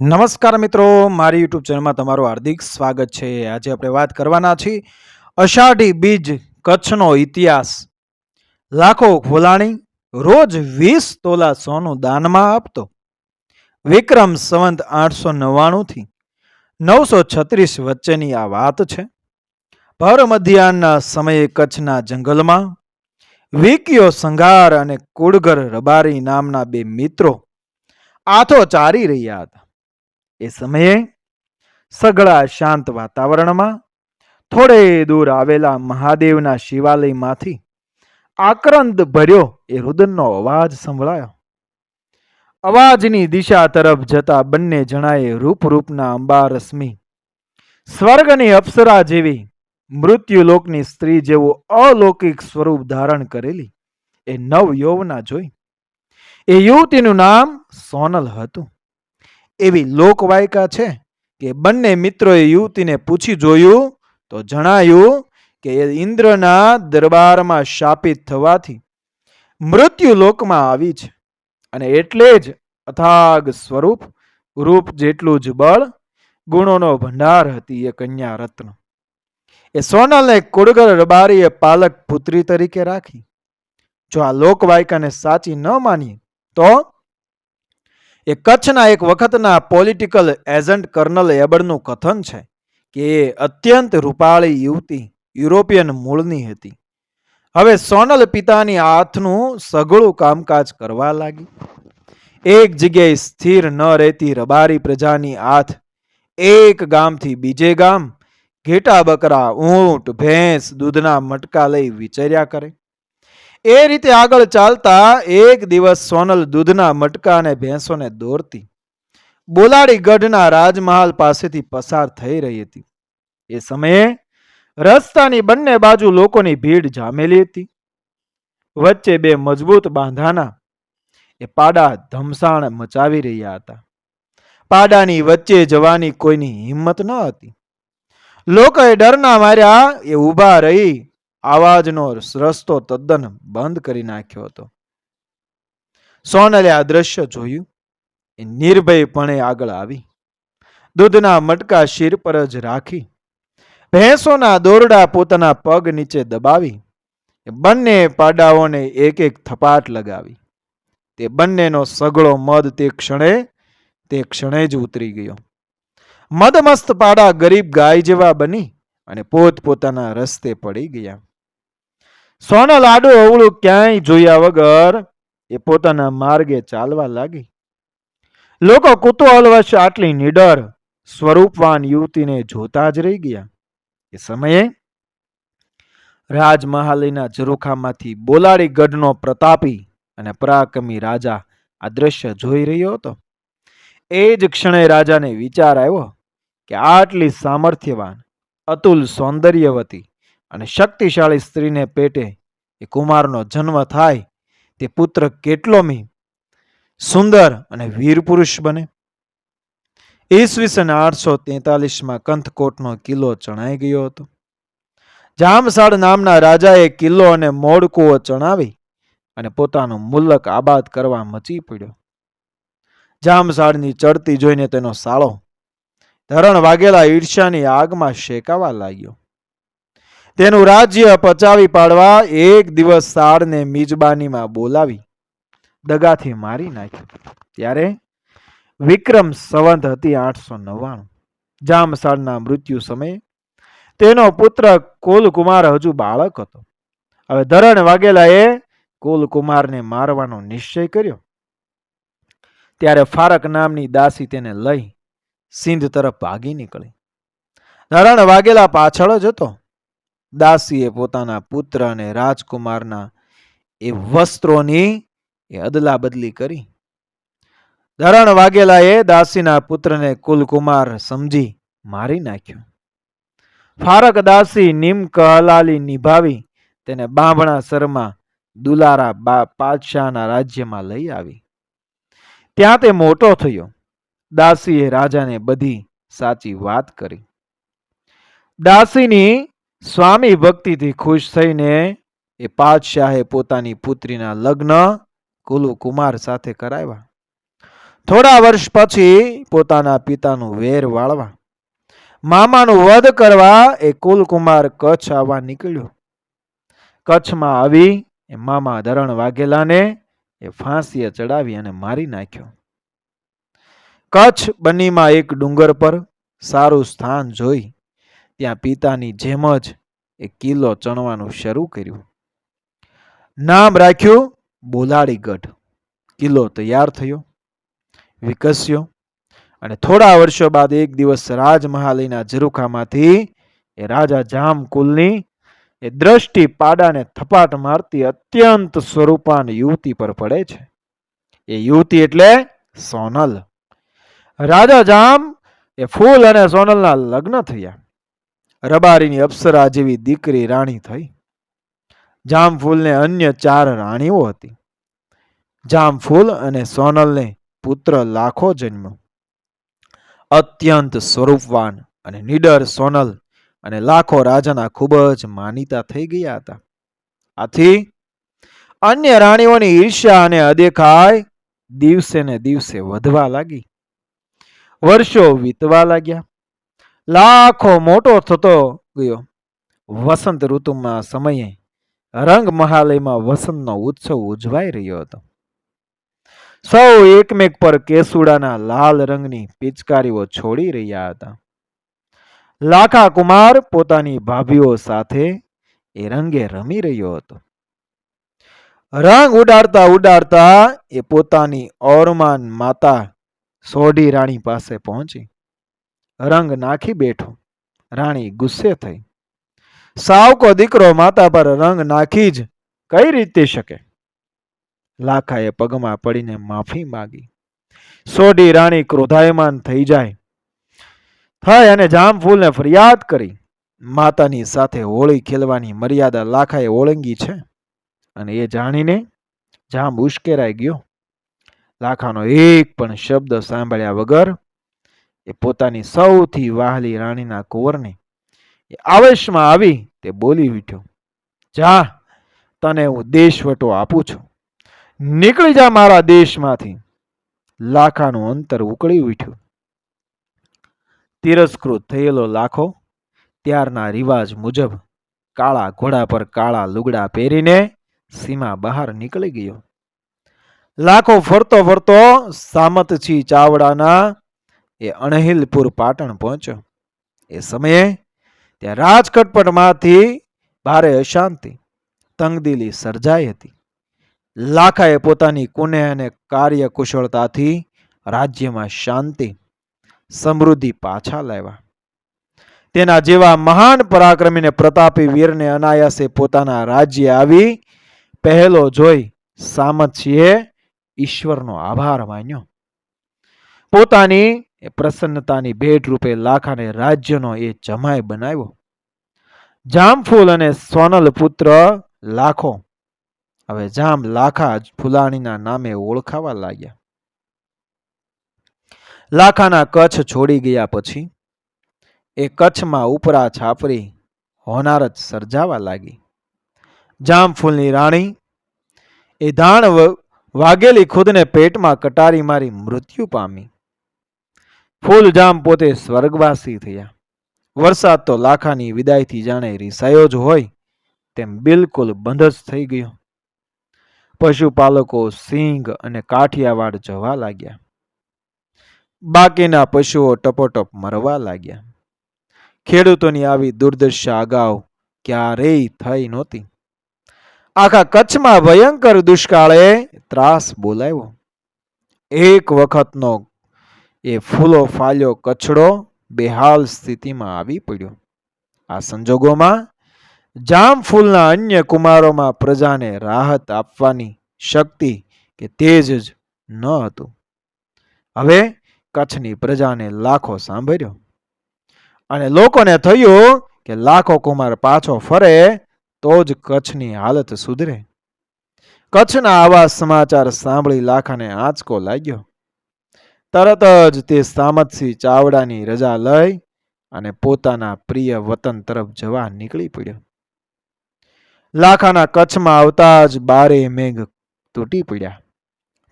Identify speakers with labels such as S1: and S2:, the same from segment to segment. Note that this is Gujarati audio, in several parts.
S1: નમસ્કાર મિત્રો, મારી યુટ્યુબ ચેનલમાં તમારું હાર્દિક સ્વાગત છે. આજે આપણે વાત કરવાના છીએ અષાઢી બીજ કચ્છનો ઇતિહાસ. લાખો ખોલાણી રોજ વીસ તોલા સોનું દાનમાં આપતો. વિક્રમ સંવંત આઠસો નવ્વાણુંથી નવસો છત્રીસ વચ્ચેની આ વાત છે. ભર મધ્યાહના સમયે કચ્છના જંગલમાં વિકિયો સંઘાર અને કુડગર રબારી નામના બે મિત્રો આથો ચારી રહ્યા હતા. એ સમયે સઘળા શાંત વાતાવરણમાં થોડે દૂર આવેલા મહાદેવના શિવાલયમાંથી આક્રંદ ભર્યો એ રુદનનો અવાજ સંભળાયો. અવાજની દિશા તરફ જતા બંને જણાએ રૂપ રૂપના અંબારશ્મિ સ્વર્ગની અપ્સરા જેવી મૃત્યુલોકની સ્ત્રી જેવું અલૌકિક સ્વરૂપ ધારણ કરેલી એ નવ યૌવના જોઈ. એ યુવતીનું નામ સોનલ હતું. એવી લોકવાયકા છે કે બંને મિત્રોએ યુવતીને પૂછી જોયું તો જણાયું કે ઇન્દ્રના દરબારમાં શાપિત થવાથી મૃત્યુ લોકમાં આવી છે. અને એટલે જ અથાગ સ્વરૂપ, રૂપ જેટલું જ બળ, ગુણોનો ભંડાર હતી એ કન્યા રત્ન એ સોનલને કુડગર રબારીએ પાલક પુત્રી તરીકે રાખી. જો આ લોકવાયકાને સાચી ન માનીએ તો એ કચ્છના એક વખતના પોલિટિકલ એજન્ટ કર્નલ એબડનું કથન છે કે એ અત્યંત રૂપાળી યુવતી યુરોપિયન મૂળની હતી. હવે સોનલ પિતાની હાથનું સઘળું કામકાજ કરવા લાગી. એક જગ્યાએ સ્થિર ન રહેતી રબારી પ્રજાની હાથ એક ગામથી બીજે ગામ ઘેટા બકરા ઊંટ, ભેંસ, દૂધના મટકા લઈ વિચર્યા કરે. એ રીતે આગળ ચાલતા એક દિવસ સોનલ દૂધના મટકા અને ભેંસોને દોરતી. બોલાડી ગઢના રાજમહાલ પાસેથી પસાર થઈ રહી હતી. એ સમયે રસ્તાની બંને બાજુ લોકોની ભીડ જામેલી હતી. વચ્ચે બે મજબૂત બાંધાના એ પાડા ધમસાણ મચાવી રહ્યા હતા. પાડાની વચ્ચે જવાની કોઈની હિંમત ન હતી. લોકોએ ડરના માર્યા, એ ઊભા રહી આવાજનો રસ્તો તદ્દન બંધ કરી નાખ્યો હતો. સોનલે આ દ્રશ્ય જોયું. એ નિર્ભયપણે આગળ આવી. દૂધના મટકા શીર પર જ રાખી. ભેંસોના દોરડા પોતાના પગ નીચે દબાવી. બંને પાડાઓને એક એક થપાટ લગાવી. તે બંનેનો સગળો મદ તે ક્ષણે તે ક્ષણે જ ઉતરી ગયો. મદમસ્ત પાડા ગરીબ ગાય જેવા બની અને પોત પોતાના રસ્તે પડી ગયા. સોનલ લાડુ અવળું ક્યાંય જોયા વગર એ પોતાના માર્ગે ચાલવા લાગી. લોકો કુતૂહલવશ આટલી નિડર, સ્વરૂપવાન યુવતીને જોતા જ રહી ગયા. એ સમયે રાજમહાલીના ઝરૂખામાંથી બોલાડી ગઢનો પ્રતાપી અને પરાક્રમી રાજા આ દ્રશ્ય જોઈ રહ્યો હતો. એ જ ક્ષણે રાજાને વિચાર આવ્યો કે આટલી સામર્થ્યવાન, અતુલ સૌંદર્યવતી અને શક્તિશાળી સ્ત્રીને પેટે એ કુમારનો જન્મ થાય, તે પુત્ર કેટલો મી સુંદર અને વીર પુરુષ બને. ઈસવીસન આઠસો તેતાલીસમાં કંથકોટનો કિલ્લો ચણાઈ ગયો હતો. જામસાડ નામના રાજાએ કિલ્લો અને મોડકુઓ ચણાવી અને પોતાનું મુલ્લક આબાદ કરવા મચી પડ્યો. જામસાડની ચડતી જોઈને તેનો સાળો ધરણ વાગેલા ઈર્ષ્યાની આગમાં શેકાવા લાગ્યો. તેનું રાજ્ય પચાવી પાડવા એક દિવસ સાળને મિજબાનીમાં બોલાવી, દગાથી મારી નાખ્યો ત્યારે વિક્રમ સંવંત હતી આઠસો નવ્વાણું. જામસાળના મૃત્યુ સમયે તેનો પુત્ર કુલકુમાર હજુ બાળક હતો. હવે ધરણ વાઘેલાએ કુલકુમારને મારવાનો નિશ્ચય કર્યો. ત્યારે ફારક નામની દાસી તેને લઈ સિંધ તરફ ભાગી નીકળી. ધરણ વાઘેલા પાછળ જ હતો. દાસીએ પોતાના પુત્ર અને રાજકુમારના એ વસ્ત્રોની એ અદલા બદલી કરી. ધરણ વાઘેલાએ દાસીના પુત્રને કુલકુમાર સમજી મારી નાખ્યો. ફારક દાસી નિમ કહલાલી નિભાવી તેને બાંભણા સરમાં દુલારા બા પાદશાહના રાજ્યમાં લઈ આવી. ત્યાં તે મોટો થયો. દાસીએ રાજાને બધી સાચી વાત કરી. દાસીની સ્વામી ભક્તિથી ખુશ થઈને એ પાદશાહે પોતાની પુત્રીના લગ્ન કુલુકુમાર સાથે કરાવ્યા. થોડા વર્ષ પછી પોતાના પિતાનું વેર વાળવા. મામાનું વધ કરવા એ કુલકુમાર કચ્છ આવવા નીકળ્યો. કચ્છમાં આવી એ મામા ધરણ વાઘેલાને એ ફાંસીએ ચડાવી અને મારી નાખ્યો. કચ્છ બનીમાં એક ડુંગર પર સારું સ્થાન જોઈ ત્યાં પિતાની જેમ જ એ કિલ્લો ચણવાનું શરૂ કર્યું. નામ રાખ્યું બોલાડીગઢ કિલ્લો તૈયાર થયો, વિકસ્યો અને થોડા વર્ષો બાદ એક દિવસ રાજમહાલીના ઝરૂખામાંથી એ રાજા જામ કુલની એ દ્રષ્ટિ પાડાને થપાટ મારતી અત્યંત સ્વરૂપાન યુવતી પર પડે છે. એ યુવતી એટલે સોનલ. રાજા જામ એ ફૂલ અને સોનલના લગ્ન થયા. રબારીની અપ્સરા જેવી દીકરી રાણી થઈ. જામફૂલને અન્ય ચાર રાણીઓ હતી. જામફૂલ અને સોનલને પુત્ર લાખો જન્મ્યો. અત્યંત સ્વરૂપવાન અને નીડર સોનલ અને લાખો રાજાના ખૂબ જ માનીતા થઈ ગયા હતા. આથી અન્ય રાણીઓની ઈર્ષ્યા અને અદેખાય દિવસે ને દિવસે વધવા લાગી. વર્ષો વીતવા લાગ્યા. લાખો મોટો થતો ગયો. વસંત ઋતુમાં સમયે રંગ મહાલયમાં વસંતનો ઉત્સવ ઉજવાઈ રહ્યો હતો. સૌ એકમેક પર કેસુડાના લાલ રંગની પિચકારીઓ છોડી રહ્યા હતા. લાખા કુમાર પોતાની ભાભીઓ સાથે એ રંગે રમી રહ્યો હતો. રંગ ઉડાડતા ઉડાડતા એ પોતાની ઓરમાન માતા સોઢી રાણી પાસે પહોંચી. રંગ નાખી બેઠો. રાણી ગુસ્સે થઈ. સાવકો દીકરો માતા પર રંગ નાખી જ કઈ રીતે શકે? લાખાએ પગમાં પડીને માફી માગી. સોઢી રાણી ક્રોધાયમાન થઈ જાય. થઈ અને જામફૂલને ફરિયાદ કરી. માતાની સાથે હોળી ખેલવાની મર્યાદા લાખાએ ઓળંગી છે. અને એ જાણીને જામ ઉશ્કેરાઈ ગયો. લાખાનો એક પણ શબ્દ સાંભળ્યા વગર એ પોતાની સૌથી વાહલી રાણીના કુંવરને એ આવેશમાં આવી તે બોલી ઉઠ્યો જા, તને હું દેશવટો આપું છું. નીકળી જા મારા દેશમાંથી. લાખાનું અંતર ઉકળી ઉઠ્યું તિરસ્કૃત થયેલો લાખો ત્યારના રિવાજ મુજબ કાળા ઘોડા પર કાળા લુગડા પહેરીને સીમા બહાર નીકળી ગયો. લાખો ફરતો ફરતો સામતછી ચાવડાના એ અણહિલપુર પાટણ પહોંચ્યો. એ સમયે ત્યાં રાજકટપટમાંથી ભારે અશાંતિ, તંગદિલી સર્જાઈ હતી. લાખાએ પોતાની કુને અને કાર્યકુશળતાથી રાજ્યમાં શાંતિ, સમૃદ્ધિ પાછા લાવ્યા. તેના જેવા મહાન પરાક્રમીને પ્રતાપી વીરને અનાયાસે પોતાના રાજ્ય આવી પહેલો જોઈ સામતસિંહે ઈશ્વરનો આભાર માન્યો. પોતાની એ પ્રસન્નતાની ભેટ રૂપે લાખાને રાજ્યનો એ જમાય બનાવ્યો. જામફૂલ અને સોનલ પુત્ર લાખો હવે જામ લાખા ફુલાણીના નામે ઓળખાવા લાગ્યા. લાખાના કચ્છ છોડી ગયા પછી એ કચ્છમાં ઉપરા છાપરી હોનારત સર્જાવા લાગી. જામફૂલની રાણી એ ધાણ વાગેલી ખુદને પેટમાં કટારી મારી મૃત્યુ પામી. ફૂલજામ પોતે સ્વર્ગવાસી થયા. વરસાદ તો લાખાની વિદાયથી જાણે રીસાયો જ હોય, તેમ બિલકુલ બંધ જ થઈ ગયો. પશુપાલકો સિંગ અને કાઠિયાવાડ જવા લાગ્યા. બાકીના પશુઓ ટપોટપ મરવા લાગ્યા. ખેડૂતોની આવી દુર્દશા અગાઉ ક્યારેય થઈ નહોતી. આખા કચ્છમાં ભયંકર દુષ્કાળે ત્રાસ બોલાવ્યો. એક વખતનો એ ફૂલો, ફાલ્યો, કચડો બેહાલ સ્થિતિમાં આવી પડ્યો. આ સંજોગોમાં જામફૂલના અન્ય કુમારોમાં પ્રજાને રાહત આપવાની શક્તિ કે તેજ જ ન હતું. હવે કચ્છની પ્રજાને લાખો સાંભળ્યો. અને લોકોને થયું કે લાખો કુમાર પાછો ફરે તો જ કચ્છની હાલત સુધરે. કચ્છના આવા સમાચાર સાંભળી લાખાને આંચકો લાગ્યો. તરત જ તે સામતસિંહ ચાવડાની રજા લઈ અને પોતાના પ્રિય વતન તરફ જવા નીકળી પડ્યો. લાખાના કચ્છમાં આવતા જ બારે મેઘ તૂટી પડ્યા.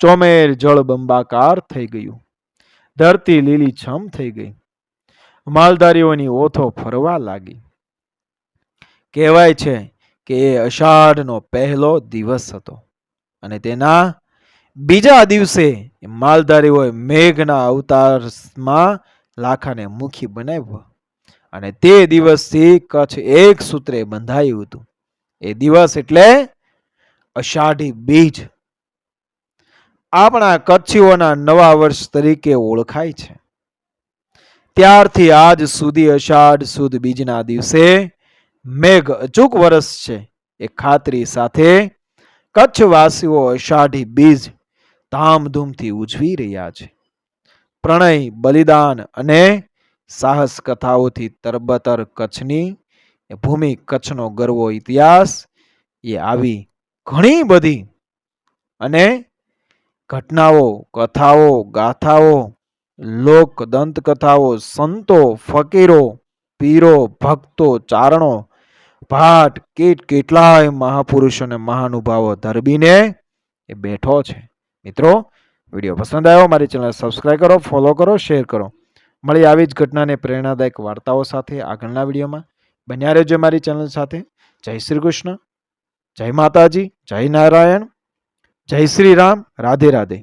S1: ચોમેર જળ બંબાકાર થઈ ગયું. ધરતી લીલી છમ થઈ ગઈ. માલધારીઓની ઓથો ફરવા લાગી. કહેવાય છે કે એ અષાઢનો પહેલો દિવસ હતો અને તેના બીજા દિવસે માલધારીઓએ મેઘના અવતારમાં લાખાને મુખી બનાવ્યો. અને તે દિવસથી કચ્છ એક સૂત્રે બંધાયું હતું. એ દિવસ એટલે અષાઢી બીજ. આપણા કચ્છીઓના નવા વર્ષ તરીકે ઓળખાય છે. ત્યારથી આજ સુધી અષાઢ સુદ બીજના દિવસે મેઘ અચૂક વરસ છે એ ખાતરી સાથે કચ્છવાસીઓ અષાઢી બીજ ધામધૂમથી ઉજવી રહ્યા છે. પ્રણય, બલિદાન અને સાહસ કથાઓથી તરબતર કચ્છની ભૂમિ કચ્છનો ગર્વો ઇતિહાસ એ આવી ઘણી બધી અને ઘટનાઓ, કથાઓ, ગાથાઓ લોક દંતકથાઓ સંતો, ફકીરો, પીરો, ભક્તો, ચારણો, ભાટ, કેટ કેટલાય મહાપુરુષોને મહાનુભાવો ધરબીને એ બેઠો છે. મિત્રો, વીડિયો પસંદ આવ્યો, મારી ચેનલ સબસ્ક્રાઈબ કરો ફોલો કરો શેર કરો. મળી આવી જ ઘટનાને પ્રેરણાદાયક વાર્તાઓ સાથે આગળના વિડીયોમાં. બન્યા રહેજો મારી ચેનલ સાથે. જય શ્રી કૃષ્ણ. જય માતાજી. જય નારાયણ. જય શ્રી રામ. રાધે રાધે.